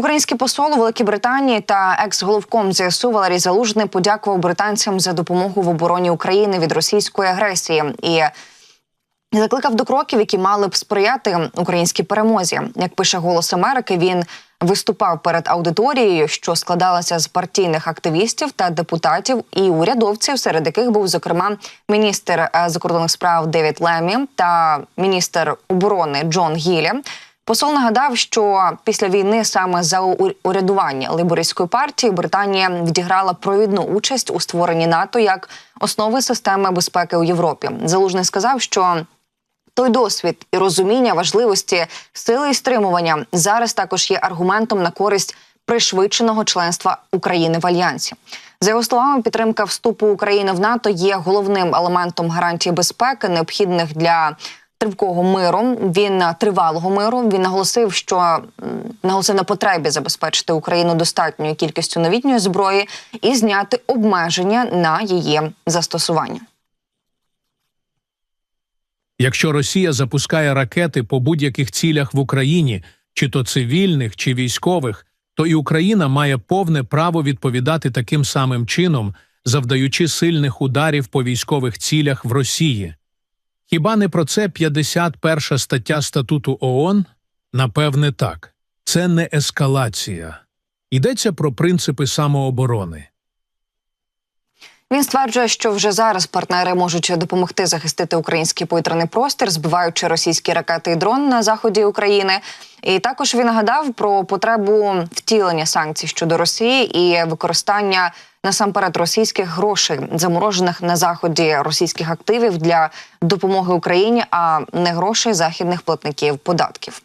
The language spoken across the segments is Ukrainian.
Український посол у Великій Британії та екс-головком ЗСУ Валерій Залужний подякував британцям за допомогу в обороні України від російської агресії і закликав до кроків, які мали б сприяти українській перемозі. Як пише Голос Америки, він виступав перед аудиторією, що складалася з партійних активістів та депутатів і урядовців, серед яких був зокрема міністр е, закордонних справ Девід Лемі та міністр оборони Джон Гілі. Посол нагадав, що після війни саме за урядування лейбористської партії Британія відіграла провідну участь у створенні НАТО як основи системи безпеки у Європі. Залужний сказав, що той досвід і розуміння важливості сили і стримування зараз також є аргументом на користь пришвидшеного членства України в альянсі. За його словами, підтримка вступу України в НАТО є головним елементом гарантії безпеки, необхідних для тривкого миру. Він тривалого миру. Він наголосив, що наголосив на потребі забезпечити Україну достатньою кількістю новітньої зброї і зняти обмеження на її застосування. Якщо Росія запускає ракети по будь-яких цілях в Україні, чи то цивільних, чи військових, то і Україна має повне право відповідати таким самим чином, завдаючи сильних ударів по військових цілях в Росії. Хіба не про це 51 стаття статуту ООН? Напевне, так. Це не ескалація. Йдеться про принципи самооборони. Він стверджує, що вже зараз партнери можуть допомогти захистити український повітряний простір, збиваючи російські ракети і дрон на заході України. І також він нагадав про потребу втілення санкцій щодо Росії і використання насамперед російських грошей, заморожених на заході російських активів для допомоги Україні, а не грошей західних платників податків.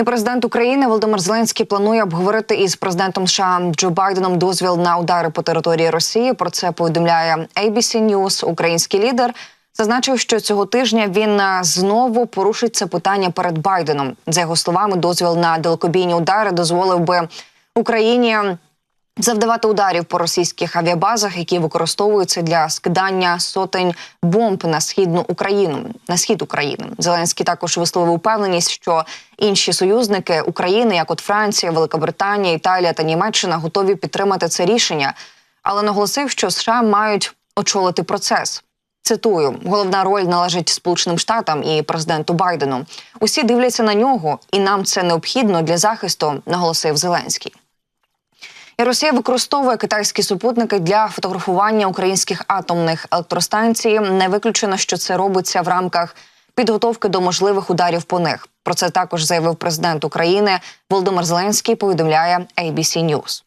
І президент України Володимир Зеленський планує обговорити із президентом США Джо Байденом дозвіл на удари по території Росії. Про це повідомляє ABC News. Український лідер зазначив, що цього тижня він е, знову порушить це питання перед Байденом. За його словами, дозвіл на далекобійні удари дозволив би Україні завдавати ударів по російських авіабазах, які використовуються для скидання сотень бомб на східну Україну на схід України. Зеленський також висловив упевненість, що інші союзники України, як от Франція, Велика Британія, Італія та Німеччина, готові підтримати це рішення, але наголосив, що США мають очолити процес. Цитую, головна роль належить Сполученим Штатам і президенту Байдену. Усі дивляться на нього, і нам це необхідно для захисту, наголосив Зеленський. І Росія використовує китайські супутники для фотографування українських атомних електростанцій. Не виключено, що це робиться в рамках підготовки до можливих ударів по них. Про це також заявив президент України Володимир Зеленський. Повідомляє ABC News.